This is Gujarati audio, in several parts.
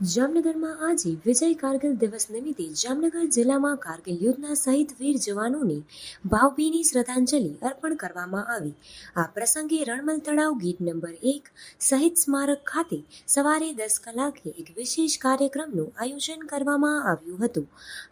જામનગરમાં આજે વિજય કારગિલ દિવસ નિમિત્તે જામનગર જિલ્લામાં કારગિલ યુદ્ધના શહીદ વીર જવાનોને ભાવભીની શ્રદ્ધાંજલિ અર્પણ કરવામાં આવી. આ પ્રસંગે રણમલ તળાવ ગીત નંબર એક શહીદ સ્મારક ખાતે સવારે દસ કલાકે એક વિશેષ કાર્યક્રમનું આયોજન કરવામાં આવ્યું હતું.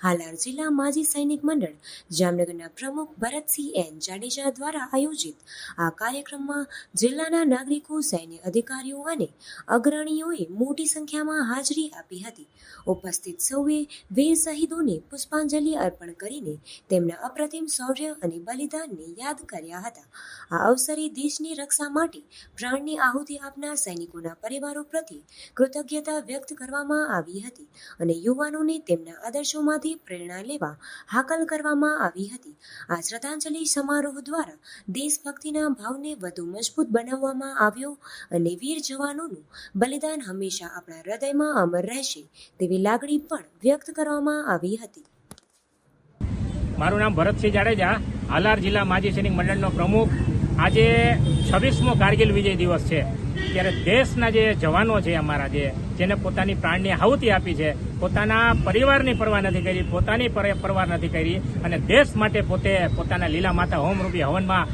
હાલાર જિલ્લા માજી સૈનિક મંડળ જામનગરના પ્રમુખ ભરતસિંહ એન જાડેજા દ્વારા આયોજિત આ કાર્યક્રમમાં જિલ્લાના નાગરિકો, સૈન્ય અધિકારીઓ અને અગ્રણીઓએ મોટી સંખ્યામાં હાજરી આપી હતી. ઉપસ્થિત સૌએ વીર શહીદોને પુષ્પાંજલિ અર્પણ કરીને તેમના અપ્રતિમ શૌર્ય અને બલિદાનને યાદ કર્યા હતા. આ અવસરે દેશની રક્ષા માટે પ્રાણની આહુતિ આપનાર સૈનિકોના પરિવારો પ્રત્યે કૃતજ્ઞતા વ્યક્ત કરવામાં આવી હતી અને યુવાનોને તેમના આદર્શોમાંથી પ્રેરણા લેવા હાકલ કરવામાં આવી હતી. આ શ્રદ્ધાંજલિ સમારોહ દ્વારા દેશભક્તિના ભાવને વધુ મજબૂત બનાવવામાં આવ્યો અને વીર જવાનોનું બલિદાન હંમેશા આપણા હૃદયમાં અમર રહેશે તેવી લાગણી પણ વ્યક્ત કરવામાં આવી હતી. મારું નામ ભરતસિંહ જાડેજા, હાલાર જિલ્લા માજી સૈનિક મંડળનો પ્રમુખ. આજે છવ્વીસમો કારગિલ વિજય દિવસ છે. ત્યારે દેશના જે જવાનો છે અમારા જે, જેને પોતાની પ્રાણની આહુતિ આપી છે, પોતાના પરિવારની પરવા નથી કરી, પોતાની પર- પરવા નથી કરી, અને દેશ માટે પોતે પોતાના લીલા માતા હોમરૂપી હવનમાં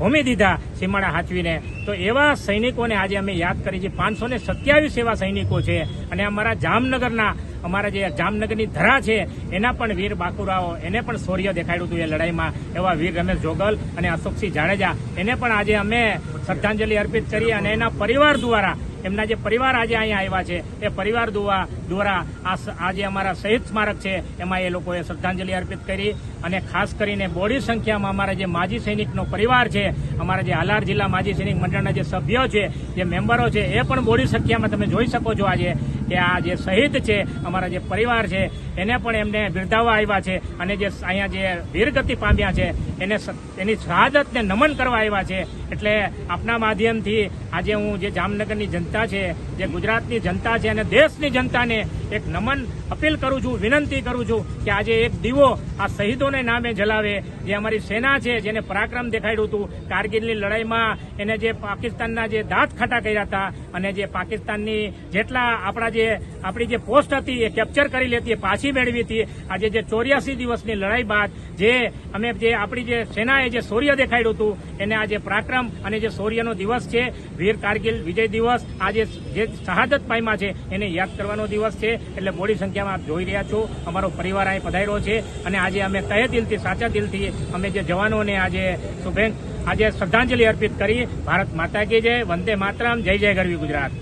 હોમી દીધા સીમાડા હાચવીને. તો એવા સૈનિકોને આજે અમે યાદ કરી છે. પાંચસો ને સત્યાવીસ એવા સૈનિકો છે. અને અમારા જામનગરના, અમારા જે જામનગરની ધરા છે, એના પણ વીર બાકુરાઓ, એને પણ શૌર્ય દેખાડ્યું હતું એ લડાઈમાં, એવા વીર રમેશ જોગલ અને અશોકસિંહ જાડેજા. એને પણ આજે અમે શ્રદ્ધાંજલિ અર્પિત કરી અને એના પરિવાર દ્વારા એમના જે પરિવાર આજે અહીંયા આવ્યા છે, એ પરિવાર દ્વારા દ્વારા આ આજે અમારા શહીદ સ્મારક છે, એમાં એ લોકોએ શ્રદ્ધાંજલિ અર્પિત કરી અને ખાસ કરીને બોડી સંખ્યામાં અમારા જે માજી સૈનિકનો પરિવાર છે, અમારા જે હાલાર જિલ્લા માજી સૈનિક મંડળના જે સભ્યો છે, જે મેમ્બરો છે, એ પણ બોડી સંખ્યામાં તમે જોઈ શકો છો આજે કે આ જે શહીદ છે, અમારા જે પરિવાર છે, એને પણ એમને બિરદાવવા આવ્યા છે અને જે અહીંયા જે વીરગતિ પામ્યા છે, એને એની શહાદતને નમન કરવા આવ્યા છે. એટલે આપના માધ્યમથી આજે હું જે જામનગરની જનતા છે, જે ગુજરાતની જનતા છે અને દેશની જનતાને એક નમન અપીલ કરું છું, વિનંતી કરું છું કે આજે એક દીવો આ શહીદોને નામે જલાવે. જે અમારી સેના છે, જેને પરાક્રમ દેખાડ્યું હતું, કારગિલની લડાઈમાં એને જે પાકિસ્તાનના જે દાંત ખાટા કર્યા હતા અને જે પાકિસ્તાનની જેટલા આપણા જે આપણી જે પોસ્ટ હતી, એ કેપ્ચર કરી લેતી પાછી મેળવી હતી. આજે જે ચોર્યાસી દિવસની લડાઈ બાદ જે અમે જે આપણી જે સેનાએ જે શૌર્ય દેખાડ્યું હતું, એને આજે પરાક્રમ અને જે શૌર્યનો દિવસ છે, વીર કારગિલ વિજય દિવસ, આજે જે શહાદત પામ્યા છે, એને યાદ કરવાનો દિવસ છે. એટલે મોડી સંખ્યામાં આપ જોઈ રહ્યા છો, અમારો પરિવાર અહીં પધાર્યો છે અને આજે અમે તહે દિલથી, સાચા દિલથી અમે જે જવાનોને આજે શુભેચ્છ, આજે શ્રદ્ધાંજલિ અર્પિત કરી. ભારત માતા કી જય, વંદે માતરમ, જય જય ગરવી ગુજરાત.